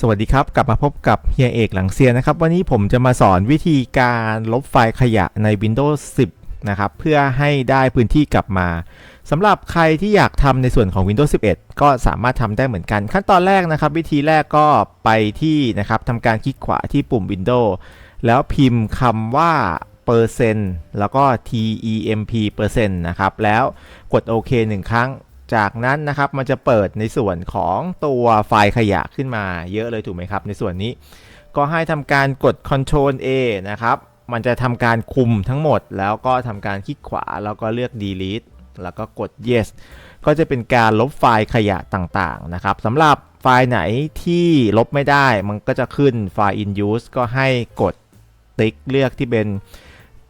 สวัสดีครับ กลับมาพบกับเฮียเอกหลังเซียนนะครับ วันนี้ผมจะมาสอนวิธีการลบไฟล์ขยะใน Windows 10 นะครับ เพื่อให้ได้พื้นที่กลับมาสำหรับใครที่อยากทำในส่วนของ Windows 11 ก็สามารถทำได้เหมือนกัน ขั้นตอนแรกนะครับ วิธีแรกก็ไปที่นะครับทำการคลิกขวาที่ปุ่ม Windows แล้วพิมพ์คำว่าเปอร์เซ็นต์แล้วก็ temp เปอร์เซ็นต์นะครับ แล้วกดโอเคหนึ่งครั้ง จากนั้นนะครับมันจะเปิดในส่วนของตัวไฟล์ขยะขึ้นมาเยอะเลยถูกไหมครับ ในส่วนนี้ก็ให้ทำการกด Ctrl A นะครับมันจะทำการคุมทั้งหมด แล้วก็ทำการคลิกขวาแล้วก็เลือก delete แล้วก็กด yes ก็จะเป็นการลบไฟล์ขยะต่างๆนะครับสำหรับไฟล์ไหนที่ลบไม่ได้ มันก็จะขึ้นไฟล์ in use ก็ให้กดติ๊กเลือกที่เป็น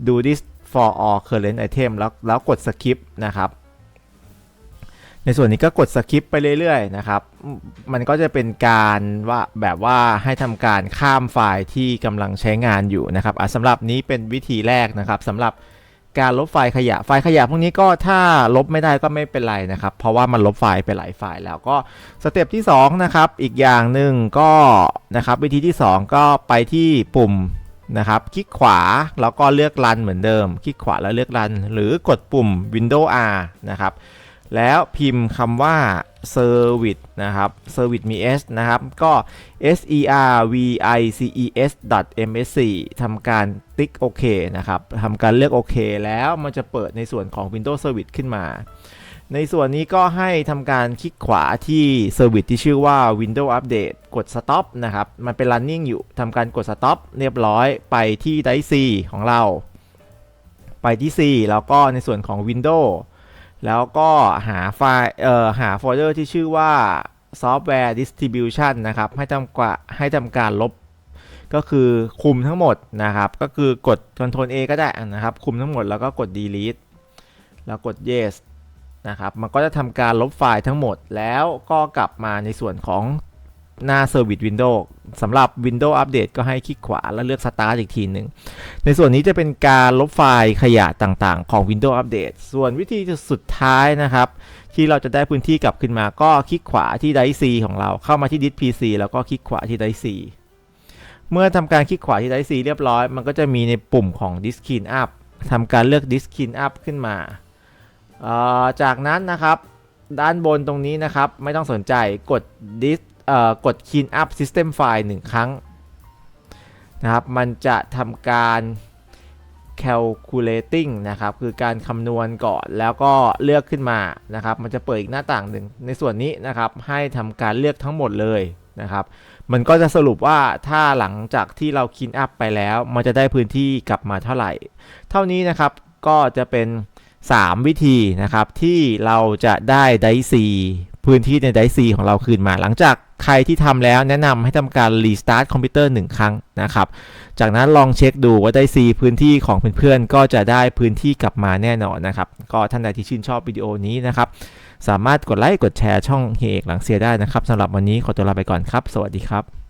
do this for all current item แล้วแล้วกด skip นะครับ ในส่วนนี้ก็กดสคิปไปเรื่อยๆนะครับ มันก็จะเป็นการว่าแบบว่าให้ทำการข้ามไฟล์ที่กำลังใช้งานอยู่นะครับอะสำหรับนี้เป็นวิธีแรกนะครับสำหรับการลบไฟล์ขยะ ไฟล์ขยะพวกนี้ก็ถ้าลบไม่ได้ก็ไม่เป็นไรนะครับ เพราะว่ามันลบไฟล์ไปหลายไฟล์แล้วก็สเต็ปที่2นะครับ อีกอย่างหนึ่งก็นะครับวิธีที่ 2 ก็ไปที่ปุ่มนะครับ คลิกขวาแล้วก็เลือกรันเหมือนเดิม คลิกขวาแล้วเลือกรัน หรือกดปุ่ม Windows R นะครับ แล้วพิมพ์คำว่า service นะครับ service มี s นะครับ ก็ s e r v i c e s m s 4ทำการติ๊กโอเคนะครับทำการเลือกโอเคแล้วมันจะเปิดในส่วนของ Windows Service ขึ้นมา ในส่วนนี้ก็ให้ทำการคลิกขวาที่ Service ที่ชื่อว่า Windows Update กด Stop นะครับ มันเป็น running อยู่ทำการกด Stop เรียบร้อยไปที่ Drive C ของเรา ไปที่ C แล้วก็ในส่วนของ Windows แล้วก็หาไฟล์เอ่อหาโฟลเดอร์ที่ชื่อว่า software distribution นะครับ ให้ทำกว่าให้ทำการลบ ก็คือคุมทั้งหมดนะครับ ก็คือกด Ctrl A ก็ได้นะครับ คุมทั้งหมดแล้วก็กด delete แล้วกด yes นะครับ มันก็จะทำการลบไฟล์ทั้งหมดแล้วก็กลับมาในส่วนของ หน้า Service Windows สำหรับ Windows Update ก็ให้คลิกขวาแล้วเลือก Start อีกทีหนึ่ง ในส่วนนี้จะเป็นการลบไฟล์ขยะต่างๆ ของ Windows Update ส่วนวิธีสุดท้ายนะครับ ที่เราจะได้พื้นที่กลับขึ้นมาก็คลิกขวาที่ Drive C ของเราเข้ามาที่ Disk PC แล้วก็คลิกขวาที่ Drive C เมื่อทำการคลิกขวาที่ Drive C เรียบร้อย มันก็จะมีในปุ่มของ Disk Clean Up ทำการเลือก Disk Clean Up ขึ้นมา จากนั้นนะครับด้านบนตรงนี้นะครับ ไม่ต้องสนใจกด Disk กด Clean Up System File 1 ครั้งนะครับ มันจะทำการ calculating นะครับ คือการคำนวณก่อนแล้วก็เลือกขึ้นมานะครับ มันจะเปิดอีกหน้าต่างหนึ่งในส่วนนี้นะครับ ให้ทำการเลือกทั้งหมดเลยนะครับ มันก็จะสรุปว่าถ้าหลังจากที่เราคินอัพไปแล้ว มันจะได้พื้นที่กลับมาเท่าไหร่ เท่านี้นะครับก็จะเป็น 3 วิธีนะครับที่เราจะได้ไดซีพื้นที่ในไดซีของเราคืนมาหลังจาก ใครที่ทำแล้วแนะนำให้ทำการรีสตาร์ทคอมพิวเตอร์1ครั้งนะครับ จากนั้นลองเช็คดูว่าได้ซีพื้นที่ของเพื่อนๆ ก็จะได้พื้นที่กลับมาแน่นอนนะครับ ก็ท่านใดที่ชื่นชอบวิดีโอนี้นะครับ สามารถกดไลค์กดแชร์ช่องเฮยเอกหลังเสียได้นะครับสำหรับวันนี้ขอตัวลาไปก่อนครับ สวัสดีครับ